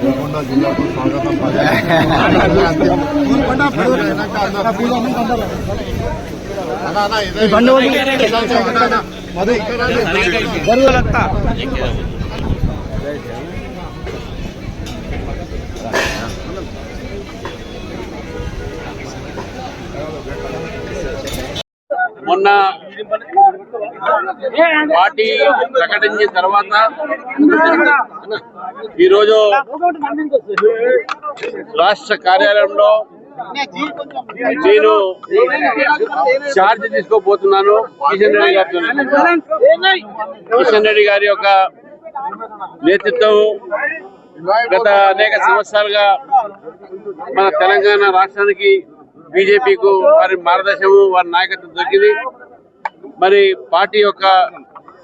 నల్గొండ జిల్లాకు స్వాగతం మొన్న పార్టీ ప్రకటించిన తర్వాత ఈరోజు రాష్ట్ర కార్యాలయంలో నేను ఛార్జ్ తీసుకోబోతున్నాను. కిషన్ రెడ్డి గారితో. కిషన్ రెడ్డి గారి యొక్క నేతృత్వం గత అనేక సంవత్సరాలుగా మన తెలంగాణ రాష్ట్రానికి బీజేపీకు వారి మార్గదర్శనము వారి నాయకత్వం దొరికింది. మరి పార్టీ యొక్క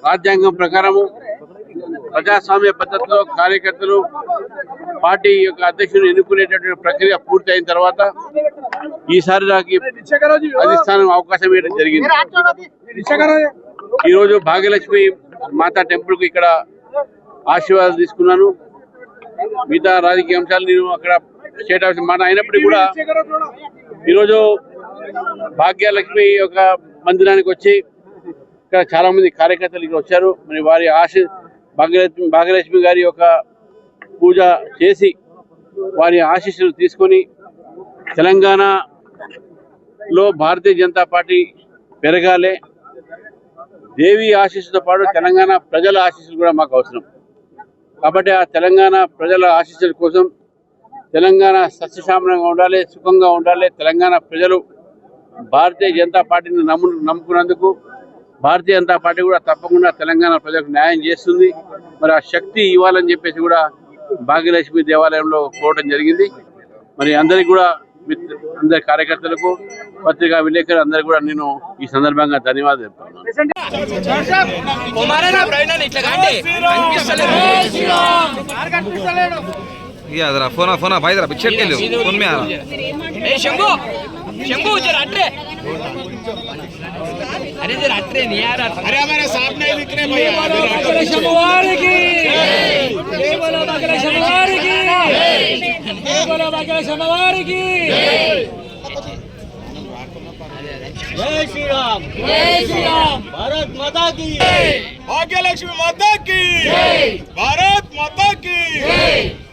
రాజ్యాంగం ప్రకారము ప్రజాస్వామ్య పద్ధతిలో కార్యకర్తలు పార్టీ యొక్క అధ్యక్షుని ఎన్నుకునేటటువంటి ప్రక్రియ పూర్తి అయిన తర్వాత ఈసారి నాకు ఈ అధిష్టానం అవకాశం ఇవ్వడం జరిగింది. ఈరోజు భాగ్యలక్ష్మి మాతా టెంపుల్కు ఇక్కడ ఆశీర్వాదాలు తీసుకున్నాను. మిగతా రాజకీయ అంశాలు నేను అక్కడ స్టేట్ హౌస్ మాట అయినప్పటికీ కూడా ఈరోజు భాగ్యలక్ష్మి యొక్క మందిరానికి వచ్చి ఇక్కడ చాలా మంది కార్యకర్తలు ఇక్కడ వచ్చారు. మరి వారి ఆశ భాగ్యలక్ష్మి భాగ్యలక్ష్మి గారి యొక్క పూజ చేసి వారి ఆశీస్సులు తీసుకొని తెలంగాణలో భారతీయ జనతా పార్టీ పెరగాలి. దేవి ఆశీస్సుతో పాటు తెలంగాణ ప్రజల ఆశీస్సులు కూడా మాకు అవసరం. కాబట్టి ఆ తెలంగాణ ప్రజల ఆశీస్సుల కోసం తెలంగాణ సస్యశామనంగా ఉండాలి సుఖంగా ఉండాలి. తెలంగాణ ప్రజలు భారతీయ జనతా పార్టీని నమ్ము నమ్ముకున్నందుకు భారతీయ జనతా పార్టీ కూడా తప్పకుండా తెలంగాణ ప్రజలకు న్యాయం చేస్తుంది. మరి ఆ శక్తి ఇవ్వాలని చెప్పేసి కూడా భాగ్యలక్ష్మి దేవాలయంలో పోవడం జరిగింది. మరి అందరికీ కూడా అందరి కార్యకర్తలకు పత్రికా విలేకరు అందరు కూడా నేను ఈ సందర్భంగా ధన్యవాదాలు చెప్తాను ఫోనా ఫోనా ఫోన్ మీద. శంభు శంభు अरे जी रात्रि नहीं आ रहा अरे हमारे सामने नहीं दिख रहे भैया। शनिवार की। बोलो बाकरा शनिवार की। बोलो बाकरा शनिवार की। जय श्री राम जय श्री राम भारत माता की। भाग्य लक्ष्मी माता की। भारत माता की।